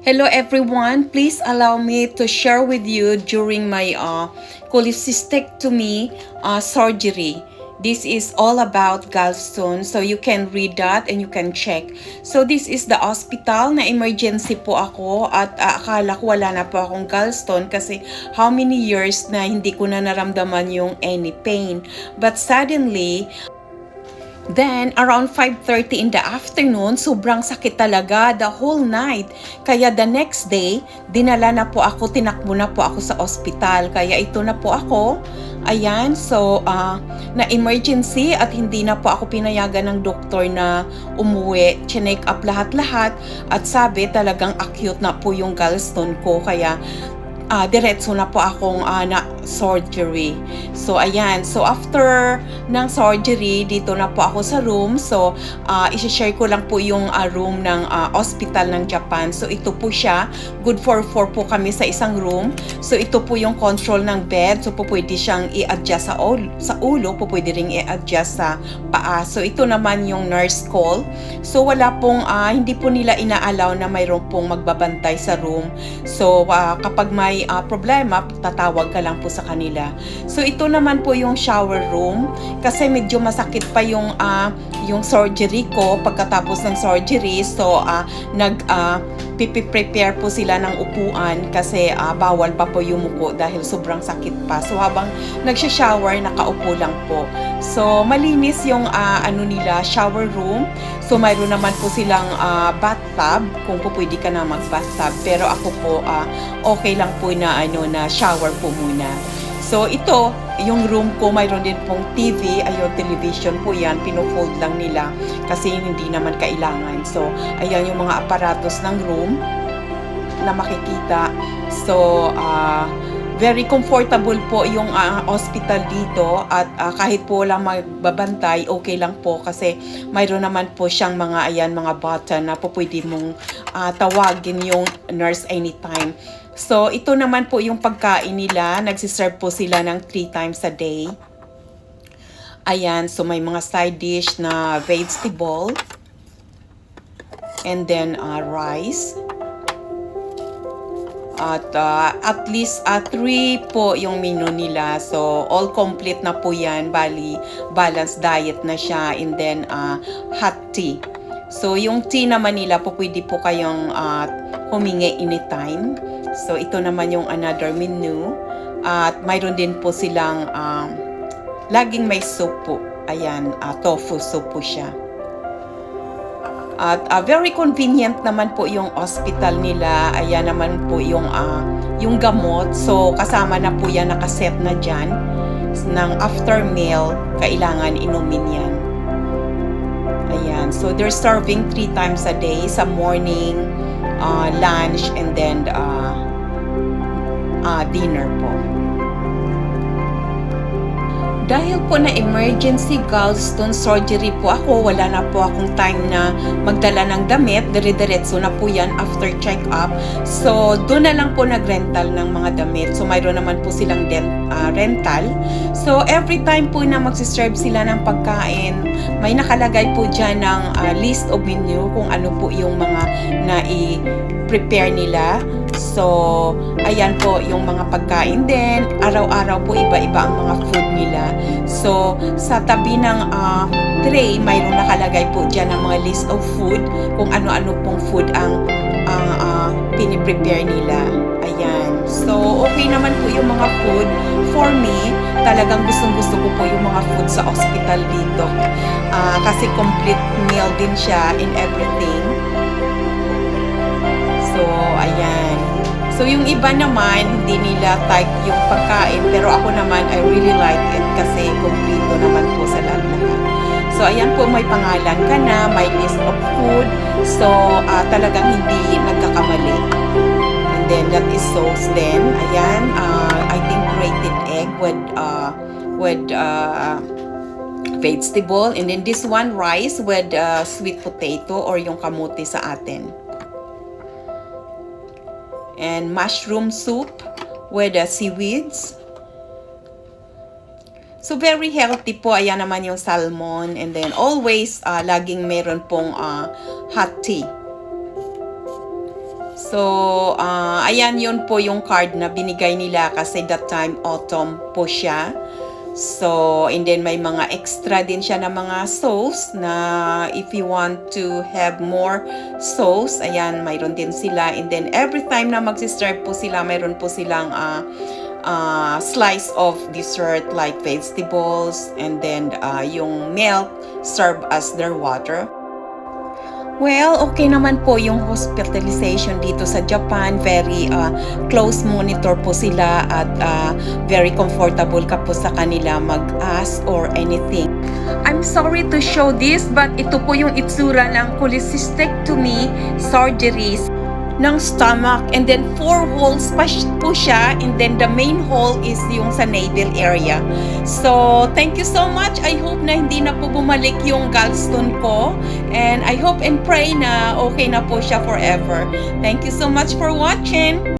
Hello everyone, please allow me to share with you during my uh, cholecystectomy uh, surgery. This is all about gallstone. So you can read that and you can check. So this is the hospital na emergency po ako at uh, akala ko wala na po akong gallstone kasi how many years na hindi ko na naramdaman yung any pain. But suddenly, Then, around 5.30 in the afternoon, sobrang sakit talaga the whole night. Kaya the next day, dinala na po ako, tinakbo na po ako sa ospital. Kaya ito na po ako. Ayan, so uh, na emergency at hindi na po ako pinayagan ng doktor na umuwi. Chinek up lahat-lahat at sabi talagang acute na po yung gallstone ko. Kaya uh, diretso na po akong uh, na surgery. So, ayan. So, after ng surgery, dito na po ako sa room. So, uh, isi-share ko lang po yung uh, room ng uh, hospital ng Japan. So, ito po siya. Good for 4 po kami sa isang room. So, ito po yung control ng bed. So, po pwede siyang i-adjust sa ulo, sa ulo. Po pwede ring i-adjust sa paa. So, ito naman yung nurse call. So, wala pong, uh, hindi po nila inaalaw na mayroon pong magbabantay sa room. So, uh, kapag may uh, problema, tatawag ka lang po sa kanila. So, ito naman po yung shower room kasi medyo masakit pa yung uh, yung surgery ko pagkatapos ng surgery. So, uh, nag uh, pipi-prepare po sila ng upuan kasi uh, bawal pa po yumuko dahil sobrang sakit pa. So, habang nagsha-shower, nakaupo lang po. So, malinis yung uh, ano nila, shower room. So, mayroon naman po silang uh, bathtub kung po pwede ka na mag-bathtub. Pero ako po, uh, okay lang po na ano na shower po muna. So ito, yung room ko mayroon din pong TV, ayun television po yan, pino-fold lang nila kasi hindi naman kailangan. So ayan yung mga aparatos ng room na makikita. So uh, very comfortable po yung uh, hospital dito at uh, kahit po wala magbabantay, okay lang po kasi mayroon naman po siyang mga ayan mga button na po pwede mong uh, tawagin yung nurse anytime. So, ito naman po yung pagkain nila. Nagsiserve po sila ng 3 times a day. Ayan, so may mga side dish na vegetable. And then uh, rice. At uh, at least uh, three po yung menu nila. So, all complete na po yan. Bali, balanced diet na siya. And then, uh, hot tea. So, yung tea naman nila po pwede po kayong uh, humingi anytime. So, ito naman yung another menu. At mayroon din po silang um, laging may soup po. Ayan, uh, tofu soup po siya. At uh, very convenient naman po yung hospital nila. Ayan naman po yung, uh, yung gamot. So, kasama na po yan, nakaset na dyan. Nang after meal, kailangan inumin yan. Ayan. So, they're serving three times a day sa morning, uh, lunch, and then uh, uh, dinner po. Dahil po na emergency gallstone surgery po ako, wala na po akong time na magdala ng damit. Dire-diretso na po yan after check-up. So, doon na lang po nag-rental ng mga damit. So, mayroon naman po silang den, uh, rental. So, every time po na magsiserve sila ng pagkain, may nakalagay po dyan ng uh, list of menu kung ano po yung mga na-prepare nila. So, ayan po yung mga pagkain din. Araw-araw po iba-iba ang mga food nila. So, sa tabi ng uh, tray, mayroong nakalagay po dyan ng mga list of food kung ano-ano pong food ang uh, uh, piniprepare nila. Ayan. So, okay naman po yung mga food. For me, talagang gustong-gusto ko po yung mga food sa hospital dito. Uh, kasi complete meal din siya in everything. So, yung iba naman, hindi nila type yung pagkain. Pero ako naman, I really like it kasi kompleto naman po sa lahat-lahat. So, ayan po, may pangalan ka na, may list of food. So, uh, talagang hindi nagkakamali. And then, that is sauce then. Ayan, uh, I think grated egg with, uh, with, uh, vegetable. And then, this one, rice with uh, sweet potato or yung kamote sa atin and mushroom soup with uh, seaweeds. So, very healthy po. Ayan naman yung salmon. And then, always, uh, laging meron pong uh, hot tea. So, ah, ayan yun po yung card na binigay nila kasi that time autumn po siya. So, and then may mga extra din siya na mga sauce na if you want to have more sauce, ayan, mayroon din sila. And then every time na magsiserve po sila, mayroon po silang ah, ah, slice of dessert like vegetables and then ah, yung milk serve as their water. Well, okay naman po yung hospitalization dito sa Japan. Very uh, close monitor po sila at uh, very comfortable ka po sa kanila mag-ask or anything. I'm sorry to show this but ito po yung itsura ng cholecystectomy surgeries ng stomach and then four holes pa po siya and then the main hole is yung sa navel area. So, thank you so much. I hope na hindi na po bumalik yung gallstone ko and I hope and pray na okay na po siya forever. Thank you so much for watching.